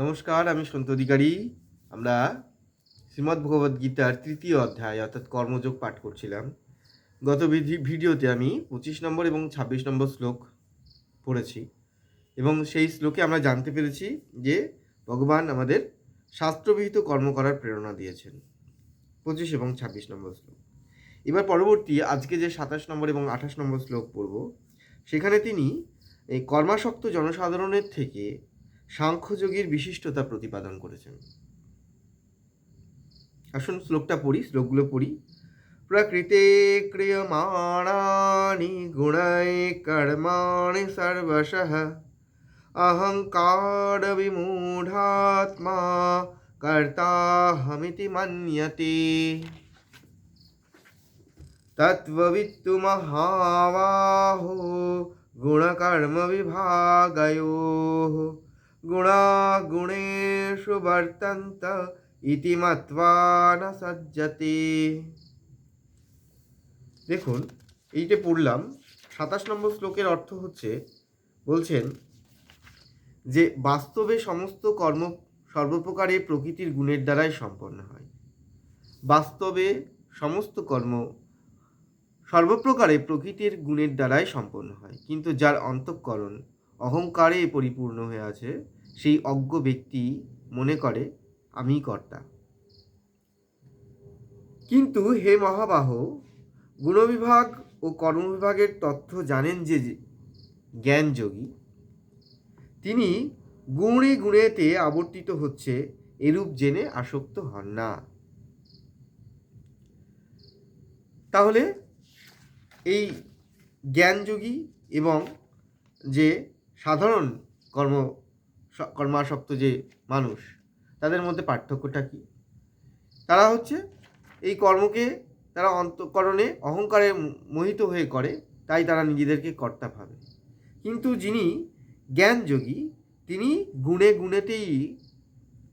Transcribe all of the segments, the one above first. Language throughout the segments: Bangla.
নমস্কার, আমি সন্ত অধিকারী। আমরা শ্রীমদ্ ভগবদ্ গীতার তৃতীয় অধ্যায়, অর্থাৎ কর্মযোগ পাঠ করছিলাম। গত ভিডিওতে আমি পঁচিশ নম্বর এবং ছাব্বিশ নম্বর শ্লোক পড়েছি এবং সেই শ্লোকে আমরা জানতে পেরেছি যে ভগবান আমাদের শাস্ত্রবিহিত কর্ম করার প্রেরণা দিয়েছেন। পঁচিশ এবং ছাব্বিশ নম্বর শ্লোক। এবার পরবর্তী, আজকে যে সাতাশ নম্বর এবং আঠাশ নম্বর শ্লোক পড়ব, সেখানে তিনি এই কর্মাসক্ত জনসাধারণের থেকে সাংখ্যযোগীর বিশিষ্টতা প্রতিপাদন করেছেন। আসুন শ্লোকটা পড়ি, শ্লোকগুলো পড়ি। প্রকৃতি ক্রিয়মাণানি গুণাই কর্মাণি সর্বশ। অহংকার বিমূঢ়াত্মা কর্তাহমিতি মান্যতে। তত্ত্ববিত্তু মহাবাহো গুণকর্মবিভাগয়োः गुणा गुणेषु वर्तन्त ইতি মত্বা না সজ্জতে দেখুন এইটা পড়লাম সাতাশ নম্বর শ্লোকের অর্থ হচ্ছে বলছেন যে বাস্তবে সমস্ত কর্ম সর্বপ্রকারে প্রকৃতির গুণের দ্বারাই সম্পন্ন হয় বাস্তবে সমস্ত কর্ম সর্বপ্রকারে প্রকৃতির গুণের দ্বারাই সম্পন্ন হয় কিন্তু যার অন্তঃকরণ অহংকারে পরিপূর্ণ হয়ে আছে, সেই অজ্ঞ ব্যক্তি মনে করে, আমি কর্তা। কিন্তু হে মহাবাহ, গুণবিভাগ ও কর্মবিভাগের তথ্য জানেন যে জ্ঞানযোগী, তিনি গুণে গুণেতে আবর্তিত হচ্ছে, এরূপ জেনে আসক্ত হন না। তাহলে এই জ্ঞানযোগী এবং যে সাধারণ কর্ম কর্মাসক্ত যে মানুষ, তাদের মধ্যে পার্থক্যটা কি? তারা হচ্ছে এই কর্মকে তারা অন্তঃকরণে অহংকারে মোহিত হয়ে করে, তাই তারা নিজেদেরকে কর্তা ভাবে। কিন্তু যিনি জ্ঞানযোগী, তিনি গুণে গুণেতেই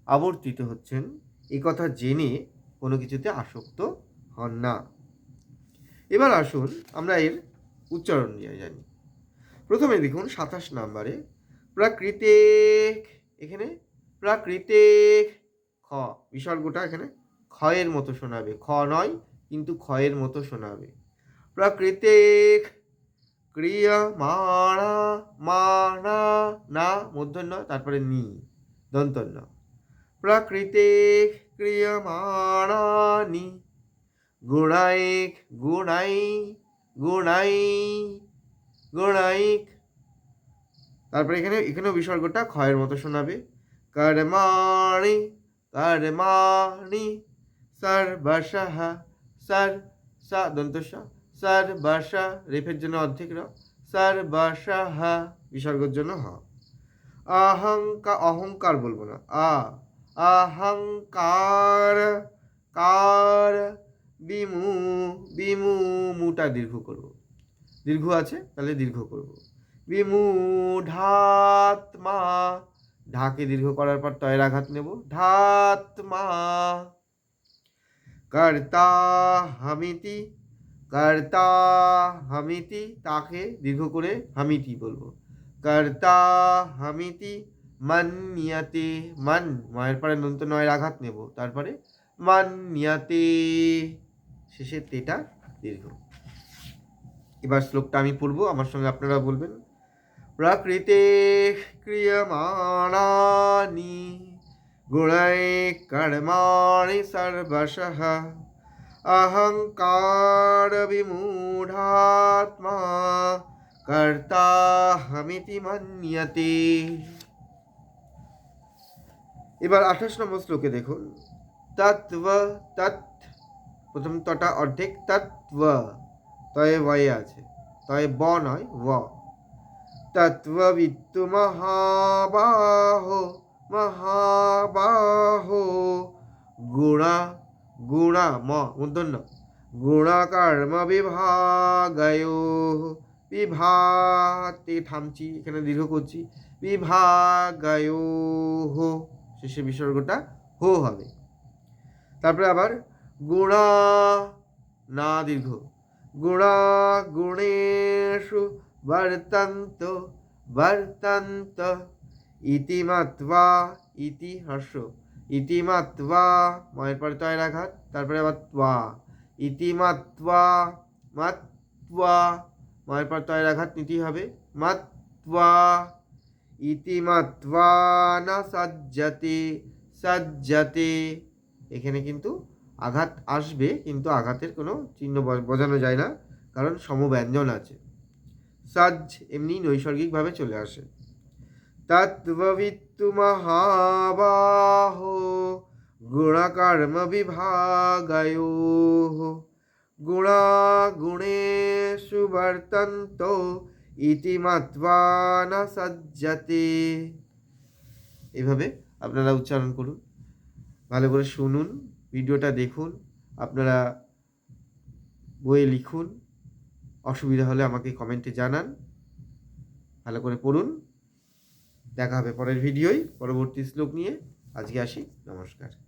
আবর্তিত হচ্ছেন এই কথা জেনে কোনো কিছুতে আসক্ত হন না। এবার আসুন আমরা এর উচ্চারণ নিয়ে জানি। প্রথমে দেখুন সাতাশ নাম্বারে প্রাকৃতিক এখানে প্রাকৃতিক খ বিসর্গটা এখানে ক্ষয়ের মতো শোনাবে। খ নয়, কিন্তু ক্ষয়ের মতো শোনাবে। প্রাকৃতিক ক্রিয়া মানা মানা, না মূর্ধন্য তারপরে নি, দন্তন্য। প্রাকৃতিক ক্রিয়মাণানি গুণাইক গুণাই গুণাই গুণাইক তারপরে এখানে, এখানেও বিসর্গটা ক্ষয়ের মতো শোনাবে। কর্মাণি কর্মাণি সর্বশঃ সর সা দন্তস্ব সর্বশঃ রেফের জন্য অর্ধেক র সর্বশঃ বিসর্গের জন্য হ। অহংকার অহংকার বলব না, আ অহংকার কার, বিমু বিমু, মুটা দীর্ঘ করব। দীর্ঘ আছে, তাহলে দীর্ঘ করব। বিমূঢ়াত্মা, ঢাকে দীর্ঘ করার পর তয়ের আঘাত নেব। ধাত্মা কর্তা হামিতি কর্তা হামিতি তাকে দীর্ঘ করে হামিতি বলব। কর্তা হামিতি মান্যাতে মান, মায়ের পরে নন্ত নয়ের আঘাত নেব, তারপরে মান্যাতে শেষের তেটা দীর্ঘ। এবার শ্লোকটা আমি পড়ব, আমার সঙ্গে আপনারা বলবেন। প্রকৃতে ক্রিয়মাণানি গুণাই কর্মাণি সর্বশঃ, অহংকার বিমূঢ়াত্মা কর্তা হমিতি মন্যতে। এবার আঠাশ নম্বর শ্লোকে দেখুন। তত্ত্ব, তৎ, প্রথম তটা অর্ধেক, তত্ত্ব। তয়ে বয়ে আছে। তয়ে ব নয়, ব। তত্ত্ববিত্তু মহাবাহ মহাবাহ। গুণা গুণা, ম মূর্ধন্য গুণকর্ম বিভাগয়, বিভাতে থামছি, এখানে দীর্ঘ করছি। বিভাগয় শেষে বিসর্গটা হো হবে। তারপরে আবার গুণা, না দীর্ঘ। গুণা গুণেষু বর্তন্ত বর্তন্ত ইতি মত্বা ইতি হর্ষ ইতিমাত্বা ময়ের পরে তয়ের আঘাত, তারপরে আবার ত্বা ইতিমাত্বা মাত্বা ময়ের পর তয়ের আঘাত নিতেই হবে। মাত্বা ইতিমাত্বা না সাজ্জাতে সাজ্জাতে এখানে কিন্তু আঘাত আসবে, কিন্তু আঘাতের কোনো চিহ্ন বোঝানো যায় না, কারণ সমব্যঞ্জন আছে। সাজ এমনি নৈসর্গিকভাবে চলে আসে। তত্ত্ববিত্তু মহাবাহ গুণকর্ম বিভাগয়ো গুণা গুণেষু বর্তন্ত ইতি মত্বা না সজ্জতে। এভাবে আপনারা উচ্চারণ করুন। ভালো করে শুনুন। ভিডিওটা দেখুন, আপনারা বইয়ে লিখুন, অসুবিধা হলে আমাকে কমেন্টে জানান। ভালো করে পড়ুন। দেখা হবে পরের ভিডিওই পরবর্তী শ্লোক নিয়ে। আজকে আসি। নমস্কার।